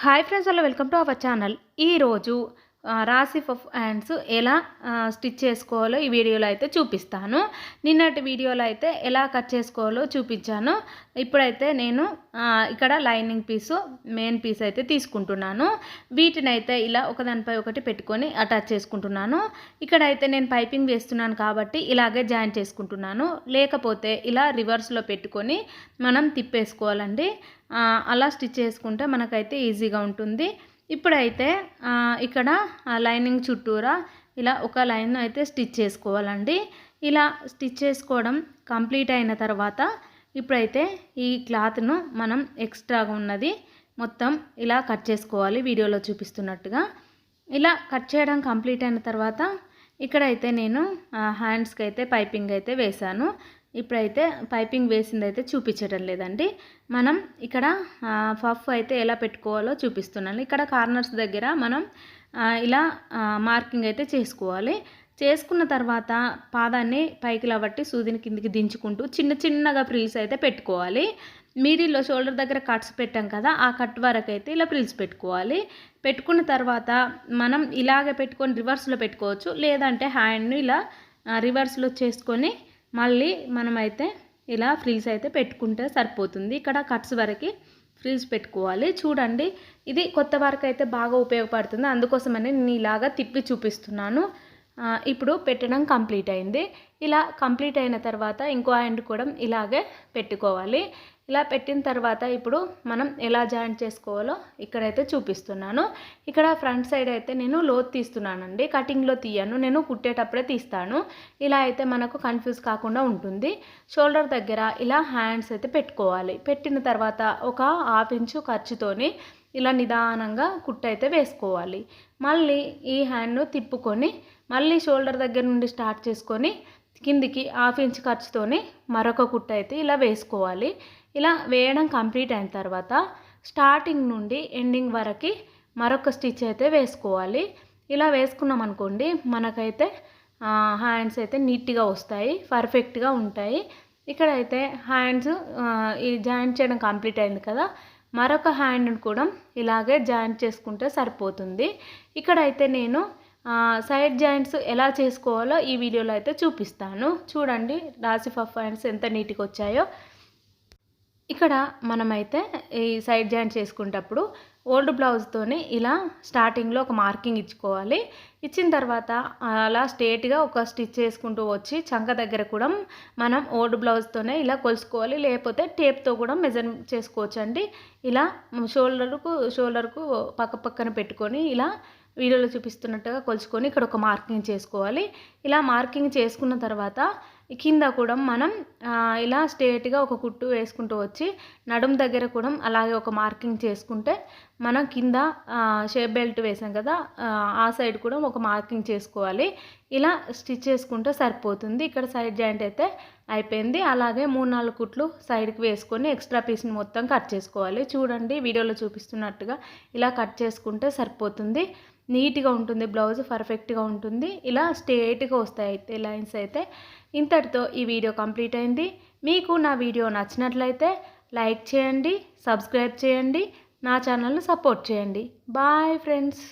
Hi friends అలా welcome to our channel ఈరోజు రాసి ఆఫ్ హ్యాండ్స్ ఎలా స్టిచ్ చేసుకోవాలో ఈ వీడియోలో అయితే చూపిస్తాను. నిన్నటి వీడియోలో అయితే ఎలా కట్ చేసుకోవాలో చూపించాను. ఇప్పుడైతే నేను ఇక్కడ లైనింగ్ పీసు మెయిన్ పీస్ అయితే తీసుకుంటున్నాను. వీటిని అయితే ఇలా ఒకదానిపై ఒకటి పెట్టుకొని అటాచ్ చేసుకుంటున్నాను. ఇక్కడ అయితే నేను పైపింగ్ వేస్తున్నాను కాబట్టి ఇలాగే జాయిన్ చేసుకుంటున్నాను. లేకపోతే ఇలా రివర్స్లో పెట్టుకొని మనం తిప్పేసుకోవాలండి. అలా స్టిచ్ చేసుకుంటే మనకైతే ఈజీగా ఉంటుంది. ఇప్పుడైతే ఇక్కడ ఆ లైనింగ్ చుట్టూరా ఇలా ఒక లైన్ అయితే స్టిచ్ చేసుకోవాలండి. ఇలా స్టిచ్ చేసుకోవడం కంప్లీట్ అయిన తర్వాత ఇప్పుడైతే ఈ క్లాత్ను మనం ఎక్స్ట్రాగా ఉన్నది మొత్తం ఇలా కట్ చేసుకోవాలి వీడియోలో చూపిస్తున్నట్టుగా. ఇలా కట్ చేయడం కంప్లీట్ అయిన తర్వాత ఇక్కడైతే నేను హ్యాండ్స్కి అయితే పైపింగ్ అయితే వేశాను. ఇప్పుడైతే పైపింగ్ వేసింది అయితే చూపించడం లేదండి. మనం ఇక్కడ పఫ్ అయితే ఎలా పెట్టుకోవాలో చూపిస్తున్నాను. ఇక్కడ కార్నర్స్ దగ్గర మనం ఇలా మార్కింగ్ అయితే చేసుకోవాలి. చేసుకున్న తర్వాత పాదాన్ని పైకి లబట్టి సూదిని కిందికి దించుకుంటూ చిన్న చిన్నగా ఫ్రిల్స్ అయితే పెట్టుకోవాలి. మీడిల్లో షోల్డర్ దగ్గర కట్స్ పెట్టాం కదా ఆ కట్ వరకు అయితే ఇలా ఫ్రిల్స్ పెట్టుకోవాలి. పెట్టుకున్న తర్వాత మనం ఇలాగే పెట్టుకొని రివర్స్లో పెట్టుకోవచ్చు. లేదంటే హ్యాండ్ని ఇలా రివర్స్లో చేసుకొని మళ్ళీ మనమైతే ఇలా ఫ్రిల్స్ అయితే పెట్టుకుంటే సరిపోతుంది. ఇక్కడ కట్స్ వరకు ఫ్రిల్స్ పెట్టుకోవాలి. చూడండి ఇది కొత్త వరకు అయితే బాగా ఉపయోగపడుతుంది. అందుకోసమని నేను ఇలాగా తిప్పి చూపిస్తున్నాను. ఇప్పుడు పెట్టడం కంప్లీట్ అయింది. ఇలా కంప్లీట్ అయిన తర్వాత ఇంకో హ్యాండ్ కూడా ఇలాగే పెట్టుకోవాలి. ఇలా పెట్టిన తర్వాత ఇప్పుడు మనం ఎలా జాయింట్ చేసుకోవాలో ఇక్కడైతే చూపిస్తున్నాను. ఇక్కడ ఫ్రంట్ సైడ్ అయితే నేను లోత్ తీస్తున్నానండి. కటింగ్లో తీయను. నేను కుట్టేటప్పుడే తీస్తాను. ఇలా అయితే మనకు కన్ఫ్యూజ్ కాకుండా ఉంటుంది. షోల్డర్ దగ్గర ఇలా హ్యాండ్స్ అయితే పెట్టుకోవాలి. పెట్టిన తర్వాత ఒక హాఫ్ ఇంచు ఖర్చుతోని ఇలా నిదానంగా కుట్టైతే వేసుకోవాలి. మళ్ళీ ఈ హ్యాండ్ను తిప్పుకొని మళ్ళీ షోల్డర్ దగ్గర నుండి స్టార్ట్ చేసుకొని కిందికి హాఫ్ ఇంచ్ ఖర్చుతోని మరొక కుట్టు అయితే ఇలా వేసుకోవాలి. ఇలా వేయడం కంప్లీట్ అయిన తర్వాత స్టార్టింగ్ నుండి ఎండింగ్ వరకు మరొక స్టిచ్ అయితే వేసుకోవాలి. ఇలా వేసుకున్నాం అనుకోండి మనకైతే హ్యాండ్స్ అయితే నీట్గా వస్తాయి పర్ఫెక్ట్గా ఉంటాయి. ఇక్కడైతే హ్యాండ్స్ ఈ జాయింట్ చేయడం కంప్లీట్ అయింది కదా మరొక హ్యాండ్ కూడా ఇలాగే జాయింట్ చేసుకుంటే సరిపోతుంది. ఇక్కడైతే నేను సైడ్ జాయింట్స్ ఎలా చేసుకోవాలో ఈ వీడియోలో అయితే చూపిస్తాను. చూడండి రాసి పఫ్ జాయింట్స్ ఎంత నీట్గా వచ్చాయో. ఇక్కడ మనమైతే ఈ సైడ్ జాయింట్ చేసుకునేటప్పుడు ఓల్డ్ బ్లౌజ్తోని ఇలా స్టార్టింగ్లో ఒక మార్కింగ్ ఇచ్చుకోవాలి. ఇచ్చిన తర్వాత అలా స్ట్రేట్గా ఒక స్టిచ్ చేసుకుంటూ వచ్చి చంక దగ్గర కూడా మనం ఓల్డ్ బ్లౌజ్తోనే ఇలా కొలుసుకోవాలి. లేకపోతే టేప్తో కూడా మెజర్ చేసుకోవచ్చు అండి ఇలా షోల్డర్కు షోల్డర్కు పక్క పక్కన పెట్టుకొని ఇలా వీడియోలో చూపిస్తున్నట్టుగా కొలుచుకొని ఇక్కడ ఒక మార్కింగ్ చేసుకోవాలి. ఇలా మార్కింగ్ చేసుకున్న తర్వాత కింద కూడా మనం ఇలా స్ట్రేట్గా ఒక కుట్టు వేసుకుంటూ వచ్చి నడుం దగ్గర కూడా అలాగే ఒక మార్కింగ్ చేసుకుంటే మనం కింద షేప్ బెల్ట్ వేసాం కదా ఆ సైడ్ కూడా ఒక మార్కింగ్ చేసుకోవాలి. ఇలా స్టిచ్ చేసుకుంటే సరిపోతుంది. ఇక్కడ సైడ్ జాయింట్ అయితే అయిపోయింది. అలాగే మూడు నాలుగు కుట్లు సైడ్కి వేసుకొని ఎక్స్ట్రా పీస్ని మొత్తం కట్ చేసుకోవాలి. చూడండి వీడియోలో చూపిస్తున్నట్టుగా ఇలా కట్ చేసుకుంటే సరిపోతుంది. నీట్గా ఉంటుంది బ్లౌజ్ పర్ఫెక్ట్గా ఉంటుంది. ఇలా స్ట్రేట్గా వస్తాయి అయితే లైన్స్ అయితే. ఇంతటితో ఈ వీడియో కంప్లీట్ అయింది. మీకు నా వీడియో నచ్చినట్లయితే లైక్ చేయండి సబ్స్క్రైబ్ చేయండి నా ఛానల్ను సపోర్ట్ చేయండి. Bye friends.